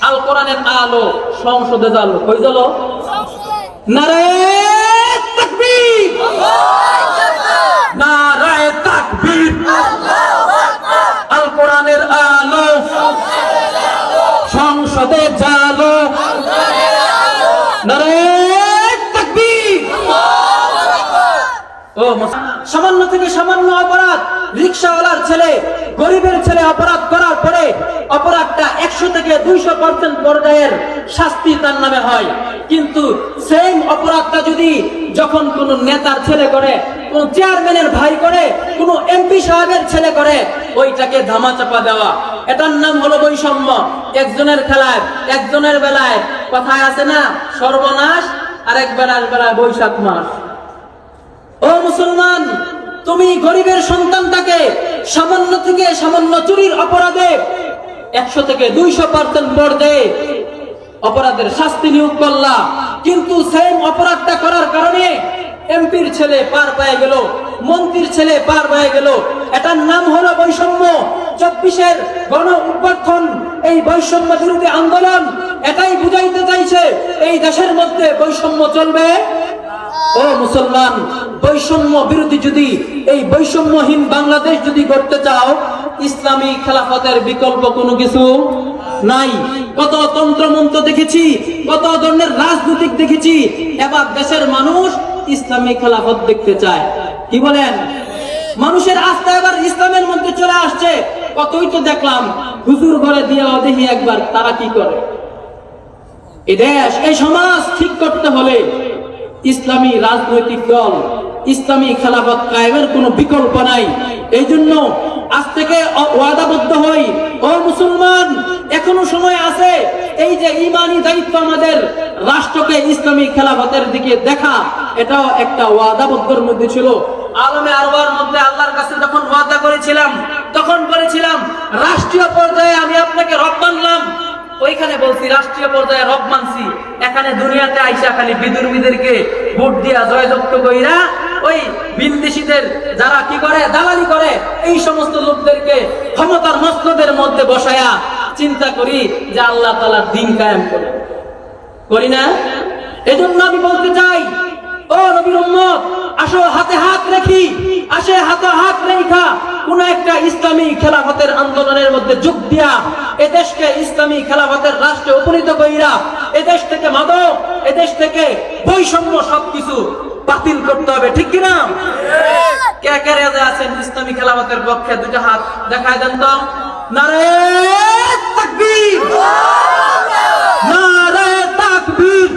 আল। কোরআনের আলো সংসদে জালো কই জালো নারে তাকবীর নারে তাকবীর আল কোরআনের আলো সংসদে জালো নারে তাকবীর ও মুস- সামান্য থেকে সামান্য অপরাধ, রিক্সাওয়ালার ছেলে, গরিবের ছেলে অপরাধ করার পরে অপরাধটা একশো থেকে দুইশো পার্সেন্ট পর্যায়ের শাস্তি তার নামে হয়। কিন্তু সেম অপরাধটা যদি যখন কোন নেতার ছেলে করে, কোন চেয়ারম্যানের ভাই করে, কোন এমপি সাহেবের ছেলে করে, ওইটাকে ধামা চাপা দেওয়া। এটার নাম হলো বৈষম্য। একজনের খেলায়, একজনের বেলায়, কথায় আছে না, সর্বনাশ আরেক বেলার বেলায় বৈশাখ মাস। ও মুসলমান, তুমি গরিবের সন্তানটাকে সামান্য থেকে সামান্য চুরির অপরাধে একশো থেকে দুইশো পার্সেন্ট পর্দে অপরাধের শাস্তি নিয়োগ করলা। কিন্তু সেম অপরাধটা করার কারণে এমপির ছেলে পার পেয়ে গেল, মন্ত্রীর ছেলে পার পেয়ে গেল। এটার নাম হলো বৈষম্য। চব্বিশের গণ উপার্থন এই বৈষম্য বিরোধী আন্দোলন এটাই বুঝাইতে চাইছে, এই দেশের মধ্যে বৈষম্য চলবে। ও মুসলমান বৈষম্য বিরোধী যদি এই বৈষম্যহীন বাংলাদেশ যদি করতে চাও, ইসলামী খেলাফতের বিকল্প কোনো কিছু নাই। কত তন্ত্রমন্ত্র দেখেছি, কত ধরনের রাজনৈতিক দেখেছি, এবার দেশের মানুষ ইসলামী খেলাফত দেখতে চায়। কি বলেন? মানুষের আস্থা এবার ইসলামের মধ্যে চলে আসছে। কতই তো দেখলাম, হুজুর ঘরে দিয়ে দেখি একবার, তারা কি করে? এই দেশ এই সমাজ ঠিক করতে হলে ইসলামী রাজনৈতিক দল ইসলামী খেলাফত কায়েমের কোনো বিকল্প নাই। এই জন্য আজ থেকে ওয়াদাবদ্ধ হই। ও মুসলমান, এখনও সময় আছে এই যে ইমানি দায়িত্ব আমাদের রাষ্ট্রকে ইসলামী খেলাফতের দিকে দেখা, এটাও একটা ওয়াদাবদ্ধর মধ্যে ছিল। আলমে আরবার মধ্যে আল্লাহর কাছে যখন ওয়াদা করেছিলাম, তখন বলেছিলাম, রাষ্ট্রীয় পর্যায়ে আমি আপনাকে রব মানলাম। ওইখানে বলছি, রাষ্ট্রীয় পর্যায়ে রব মানছি। এখানে দুনিয়াতে আইসা খালি বিদুর্মীদেরকে ভোট দিয়া জয়যুক্ত কইরা ওই বিন্দেশিদের যারা কি করে? দালালি করে, এই সমস্ত লোকদেরকে ক্ষমতার মস্তদের মধ্যে বসায়া চিন্তা করি যে আল্লাহ তালার দিন কায়েম করে। করি না? এজন্য আমি বলতে চাই, ও নবীর আসো হাতে হাত রেখি, আসে হাতে হাত রেখা কোন একটা ইসলামী খেলাফতের আন্দোলনের মধ্যে যোগ দিয়া এদেশকে ইসলামী খেলাফতের রাষ্ট্রে উপনীত কইরা, এদেশ থেকে মাদক, এদেশ থেকে বৈষম্য সবকিছু বাতিল করতে হবে ঠিক কিনা? কে কে রেজা আছেন? ইসলামী খেলাফতের পক্ষে দুটো হাত দেখায় দেন তো। নারে তাকবীর! নারে তাকবীর!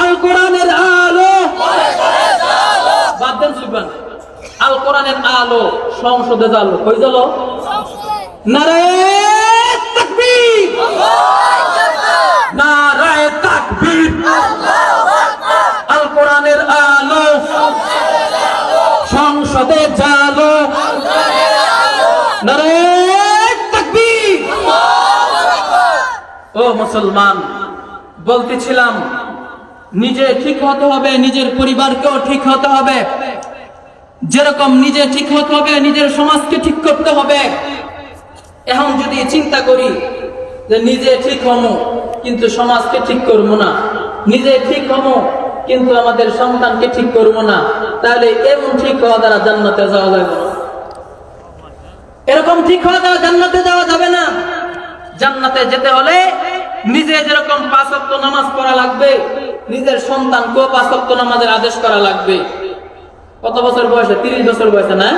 আল কোরআনের আলো! বাদ দেন সুলতান। আল কোরআনের আলো সংসদে জালো কই জালো নারে তাকবীর! নারে তাকবীর! আল কোরআনের আলো। সংসদে জালো। ও মুসলমান, বলতেছিলাম, নিজে ঠিক হতে হবে, নিজের পরিবারকেও ঠিক হতে হবে। যেরকম নিজে ঠিক হতে হবে, নিজের সমাজকে ঠিক করতে হবে। এখন যদি চিন্তা করি যে নিজে ঠিক হমো, কিন্তু সমাজকে ঠিক করব না। নিজে ঠিক হমো কিন্তু আমাদের সন্তানকে ঠিক করবো না তাহলে এমন ঠিক হওয়া দ্বারা জান্নাতে যাওয়া যাবে না এরকম ঠিক হওয়া দ্বারা জান্নাতে যাওয়া যাবে না জান্নাতে যেতে হলে নিজে যেরকম পাঁচ ওয়াক্ত নামাজ পড়া লাগবে নিজের সন্তানকেও পাঁচ ওয়াক্ত নামাজের আদেশ করা লাগবে কত বছর বয়সে তিরিশ বছর বয়সে না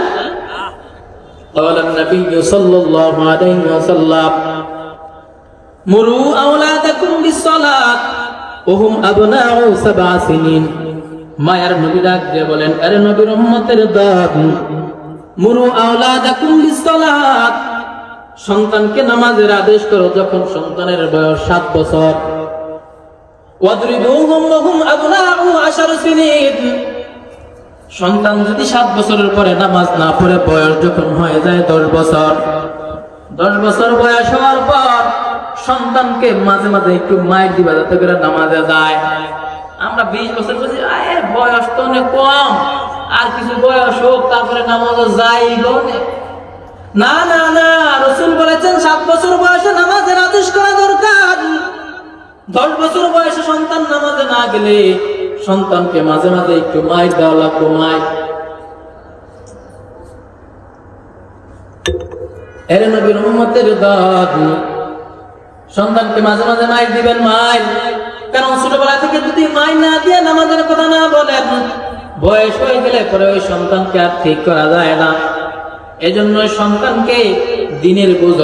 قال النبي صلى الله عليه وسلم مروا أولادكم بالصلاة ওহুম আবনাউ সাবা সিনিন। মায়ার নবী ডাক দিয়ে বলেন, আরে নবী রহমতের দাব মুরু আওলাদাকুম বিসসালাত। সন্তানকে নামাজের আদেশ করো যখন সন্তানের বয়স সাত বছর। সন্তান যদি সাত বছরের পরে নামাজ না পড়ে, বয়স যখন হয়ে যায় দশ বছর। দশ বছর বয়স হওয়ার পর সন্তানকে মাঝে মাঝে একটু মায়ের দিবা যাতে করে নামাজে যায়। আমরা বিশ বছর বলছি আরে, বয়স তো অনেক কম। আর কিছু বয়স হোক, তারপরে নামাজে যাই না না না, রসুল বলেছেন, সাত বছর বয়সে নামাজের আদেশ করা দরকার। দশ বছর বয়সে সন্তান নামাজে না গেলে সন্তানকে মাঝে মাঝে একটু মায়ের দেওয়া লাগবো, মায়ের। এর নবীর উম্মতের দল সন্তানকে মাঝে মাঝে মাইর দিবেন মাইর কারণ ছোটবেলা থেকে যদি মাই না দিয়ে নামাজের কথা না বলেন, বয়স হয়ে গেলে পরে ওই সন্তানকে আর ঠিক করা যায় না। এজন্য সন্তানকে দিনের বোঝ